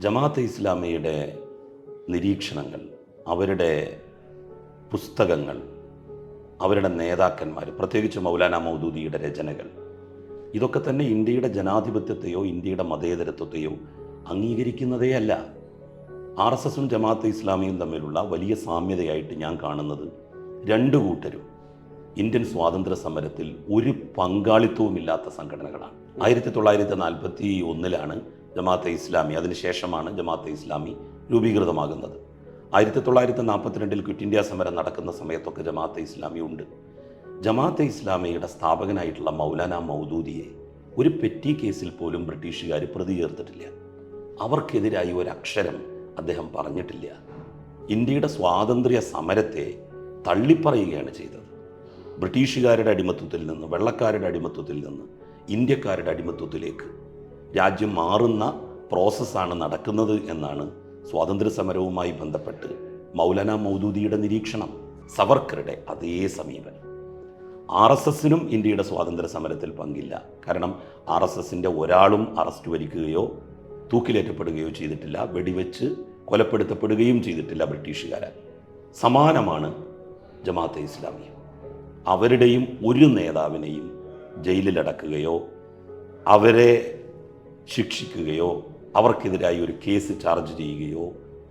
ജമാഅത്തെ ഇസ്ലാമിയുടെ നിരീക്ഷണങ്ങൾ അവരുടെ പുസ്തകങ്ങൾ അവരുടെ നേതാക്കന്മാർ പ്രത്യേകിച്ച് മൗലാന മൗദൂദിയുടെ രചനകൾ ഇതൊക്കെ തന്നെ ഇന്ത്യയുടെ ജനാധിപത്യത്തെയോ ഇന്ത്യയുടെ മതേതരത്വത്തെയോ അംഗീകരിക്കുന്നതേ അല്ല. ആർ എസ് എസും ജമാഅത്ത് ഇസ്ലാമിയും തമ്മിലുള്ള വലിയ സാമ്യതയായിട്ട് ഞാൻ കാണുന്നത് രണ്ടു കൂട്ടരും ഇന്ത്യൻ സ്വാതന്ത്ര്യ സമരത്തിൽ ഒരു പങ്കാളിത്തവുമില്ലാത്ത സംഘടനകളാണ്. ആയിരത്തി തൊള്ളായിരത്തി നാൽപ്പത്തി ഒന്നിലാണ് ജമാഅത്തെ ഇസ്ലാമി അതിനുശേഷമാണ് ജമാഅത്തെ ഇസ്ലാമി രൂപീകൃതമാകുന്നത്. ആയിരത്തി തൊള്ളായിരത്തി നാൽപ്പത്തിരണ്ടിൽ ക്വിറ്റ് ഇന്ത്യ സമരം നടക്കുന്ന സമയത്തൊക്കെ ജമാഅത്തെ ഇസ്ലാമി ഉണ്ട്. ജമാഅത്തെ ഇസ്ലാമിയുടെ സ്ഥാപകനായിട്ടുള്ള മൗലാന മൗദൂദിയെ ഒരു പെറ്റി കേസിൽ പോലും ബ്രിട്ടീഷുകാർ പ്രതി ചേർത്തിട്ടില്ല അവർക്കെതിരായി ഒരു അക്ഷരം അദ്ദേഹം പറഞ്ഞിട്ടില്ല. ഇന്ത്യയുടെ സ്വാതന്ത്ര്യ സമരത്തെ തള്ളിപ്പറയുകയാണ് ചെയ്തത്. ബ്രിട്ടീഷുകാരുടെ അടിമത്വത്തിൽ നിന്ന് വെള്ളക്കാരുടെ അടിമത്വത്തിൽ നിന്ന് ഇന്ത്യക്കാരുടെ അടിമത്വത്തിലേക്ക് രാജ്യം മാറുന്ന പ്രോസസ്സാണ് നടക്കുന്നത് എന്നാണ് സ്വാതന്ത്ര്യ സമരവുമായി ബന്ധപ്പെട്ട് മൗലാന മൗദൂദിയുടെ നിരീക്ഷണം സവർക്കറുടെ അതേ സമീപനം. ആർ എസ് എസിനും ഇന്ത്യയുടെ സ്വാതന്ത്ര്യ സമരത്തിൽ പങ്കില്ല. കാരണം ആർ എസ് എസിന്റെ ഒരാളും അറസ്റ്റ് വരിക്കുകയോ തൂക്കിലേറ്റപ്പെടുകയോ ചെയ്തിട്ടില്ല. വെടിവെച്ച് കൊലപ്പെടുത്തപ്പെടുകയും ചെയ്തിട്ടില്ല ബ്രിട്ടീഷുകാരാൽ സമാനമാണ് ജമാഅത്തെ ഇസ്ലാമിയ. അവരുടെയും ഒരു നേതാവിനെയും ജയിലിലടക്കുകയോ അവരെ ശിക്ഷിക്കുകയോ അവർക്കെതിരായി ഒരു കേസ് ചാർജ് ചെയ്യുകയോ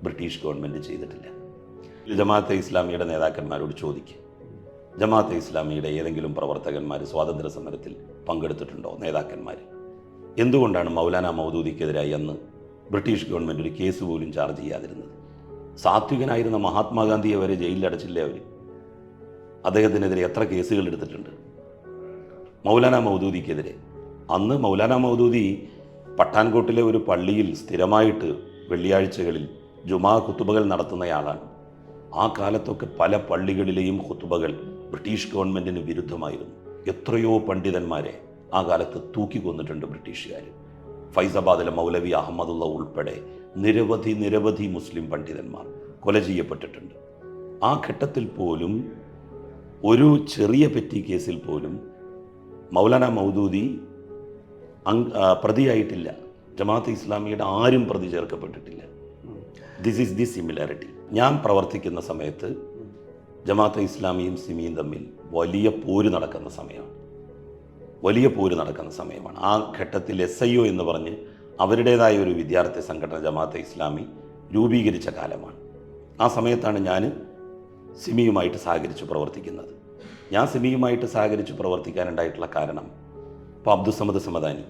ബ്രിട്ടീഷ് ഗവൺമെന്റ് ചെയ്തിട്ടില്ല. ജമാഅത്തെ ഇസ്ലാമിയുടെ നേതാക്കന്മാരോട് ചോദിക്കുക ജമാഅത്തെ ഇസ്ലാമിയുടെ ഏതെങ്കിലും പ്രവർത്തകന്മാർ സ്വാതന്ത്ര്യ സമരത്തിൽ പങ്കെടുത്തിട്ടുണ്ടോ നേതാക്കന്മാർ എന്തുകൊണ്ടാണ് മൗലാന മൗദൂദിക്കെതിരായി അന്ന് ബ്രിട്ടീഷ് ഗവൺമെന്റ് ഒരു കേസ് പോലും ചാർജ് ചെയ്യാതിരുന്നത്? സാത്വികനായിരുന്ന മഹാത്മാഗാന്ധിയെ വരെ ജയിലിലടച്ചില്ലേ അവർ അദ്ദേഹത്തിനെതിരെ എത്ര കേസുകൾ എടുത്തിട്ടുണ്ട്? മൗലാന മൗദൂദിക്കെതിരെ. അന്ന് മൗലാന മൗദൂദി പട്ടാൻകോട്ടിലെ ഒരു പള്ളിയിൽ സ്ഥിരമായിട്ട് വെള്ളിയാഴ്ചകളിൽ ജുമാ കുത്തുബകൾ നടത്തുന്നയാളാണ്. ആ കാലത്തൊക്കെ പല പള്ളികളിലെയും കുത്തുബകൾ ബ്രിട്ടീഷ് ഗവൺമെന്റിന് വിരുദ്ധമായിരുന്നു. എത്രയോ പണ്ഡിതന്മാരെ ആ കാലത്ത് തൂക്കിക്കൊന്നിട്ടുണ്ട് ബ്രിട്ടീഷുകാർ ഫൈസാബാദിലെ മൗലവി അഹമ്മദുള്ള ഉൾപ്പെടെ നിരവധി നിരവധി മുസ്ലിം പണ്ഡിതന്മാർ കൊല ചെയ്യപ്പെട്ടിട്ടുണ്ട്. ആ ഘട്ടത്തിൽ പോലും ഒരു ചെറിയ പെറ്റി കേസിൽ പോലും മൗലാന മൗദൂദി പ്രതിയായിട്ടില്ല. ജമാഅത്ത് ഇസ്ലാമിയുടെ ആരും പ്രതി ചേർക്കപ്പെട്ടിട്ടില്ല. ദിസ് ഈസ് ദി സിമിലാരിറ്റി ഞാൻ പ്രവർത്തിക്കുന്ന സമയത്ത് ജമാഅത്ത് ഇസ്ലാമിയും സിമിയും തമ്മിൽ വലിയ പോര് നടക്കുന്ന സമയമാണ്. വലിയ പോര് നടക്കുന്ന സമയമാണ്. ആ ഘട്ടത്തിൽ എസ് ഐ ഒ എന്ന് പറഞ്ഞ് അവരുടേതായ ഒരു വിദ്യാർത്ഥി സംഘടന ജമാഅത്തെ ഇസ്ലാമി രൂപീകരിച്ച കാലമാണ്. ആ സമയത്താണ് ഞാൻ സിമിയുമായിട്ട് സഹകരിച്ച് പ്രവർത്തിക്കുന്നത്. ഞാൻ സിമിയുമായിട്ട് സഹകരിച്ച് പ്രവർത്തിക്കാനുണ്ടായിട്ടുള്ള കാരണം ഇപ്പോൾ അബ്ദുസമദ് സമദാനി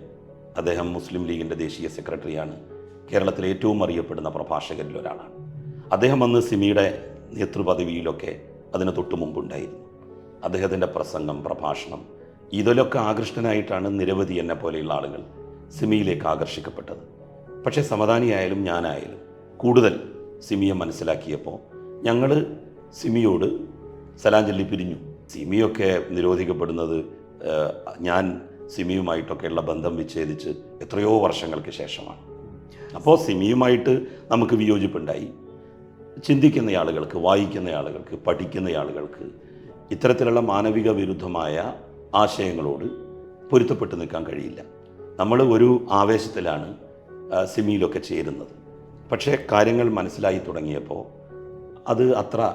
അദ്ദേഹം മുസ്ലിം ലീഗിന്റെ ദേശീയ സെക്രട്ടറിയാണ്. കേരളത്തിലെ ഏറ്റവും അറിയപ്പെടുന്ന പ്രഭാഷകരിൽ ഒരാളാണ്. അദ്ദേഹം അന്ന് സിമിയുടെ നേതൃപദവിയിലൊക്കെ അതിന് തൊട്ടു മുമ്പുണ്ടായിരുന്നു. അദ്ദേഹത്തിന്റെ പ്രസംഗം പ്രഭാഷണം ഇതിലൊക്കെ ആകൃഷ്ടനായിട്ടാണ് നിരവധി എന്നെ പോലെയുള്ള ആളുകൾ സിമിയിലേക്ക് ആകർഷിക്കപ്പെട്ടത്. പക്ഷേ സമദാനിയായാലും ഞാനായാലും കൂടുതൽ സിമിയെ മനസ്സിലാക്കിയപ്പോൾ ഞങ്ങൾ സിമിയോട് സലാം ചൊല്ലി പിരിഞ്ഞു. സിമിയൊക്കെ നിരോധിക്കപ്പെടുന്നത് ഞാൻ സിമിയുമായിട്ടൊക്കെയുള്ള ബന്ധം വിച്ഛേദിച്ച് എത്രയോ വർഷങ്ങൾക്ക് ശേഷമാണ്. അപ്പോൾ സിമിയുമായിട്ട് നമുക്ക് വിയോജിപ്പുണ്ടായി. ചിന്തിക്കുന്ന ആളുകൾക്ക് വായിക്കുന്ന ആളുകൾക്ക് പഠിക്കുന്ന ആളുകൾക്ക് ഇത്തരത്തിലുള്ള മാനവിക വിരുദ്ധമായ ആശയങ്ങളോട് പൊരുത്തപ്പെട്ട് നിൽക്കാൻ കഴിയില്ല. നമ്മൾ ഒരു ആവേശത്തിലാണ് സിമിയിലൊക്കെ ചേരുന്നത്. പക്ഷേ കാര്യങ്ങൾ മനസ്സിലായി തുടങ്ങിയപ്പോൾ അത് അത്ര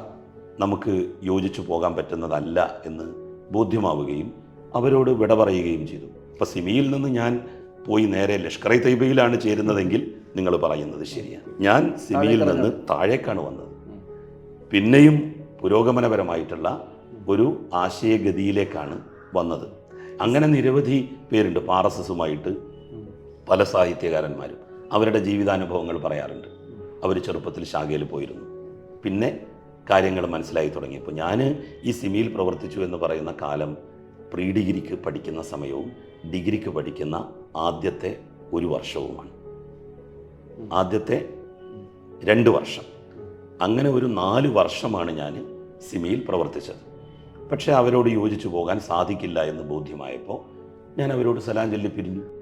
നമുക്ക് യോജിച്ചു പോകാൻ പറ്റുന്നതല്ല എന്ന് ബോധ്യമാവുകയും അവരോട് വിട പറയുകയും ചെയ്തു. അപ്പോൾ സിമിയിൽ നിന്ന് ഞാൻ പോയി നേരെ ലഷ്കർ തൈബയിലാണ് ചേരുന്നതെങ്കിൽ നിങ്ങൾ പറയുന്നത് ശരിയാണ്. ഞാൻ സിമിയിൽ നിന്ന് താഴേക്കാണ് വന്നത്. പിന്നെയും പുരോഗമനപരമായിട്ടുള്ള ഒരു ആശയഗതിയിലേക്കാണ് വന്നത്. അങ്ങനെ നിരവധി പേരുണ്ട് പാറസസുമായിട്ട് എസ് എസുമായിട്ട് പല സാഹിത്യകാരന്മാരും. അവരുടെ ജീവിതാനുഭവങ്ങൾ പറയാറുണ്ട്. അവർ ചെറുപ്പത്തിൽ ശാഖയിൽ പോയിരുന്നു. പിന്നെ കാര്യങ്ങൾ മനസ്സിലായി തുടങ്ങിയപ്പോൾ ഞാൻ ഈ സിമിയിൽ പ്രവർത്തിച്ചു എന്ന് പറയുന്ന കാലം പ്രീ ഡിഗ്രിക്ക് പഠിക്കുന്ന സമയവും ഡിഗ്രിക്ക് പഠിക്കുന്ന ആദ്യത്തെ ഒരു വർഷവുമാണ്. ആദ്യത്തെ രണ്ട് വർഷം. അങ്ങനെ ഒരു നാല് വർഷമാണ് ഞാൻ സിമിയിൽ പ്രവർത്തിച്ചത്. പക്ഷേ അവരോട് യോജിച്ചു പോകാൻ സാധിക്കില്ല എന്ന് ബോധ്യമായപ്പോൾ ഞാൻ അവരോട് സലാം ചൊല്ലി പിരിഞ്ഞു.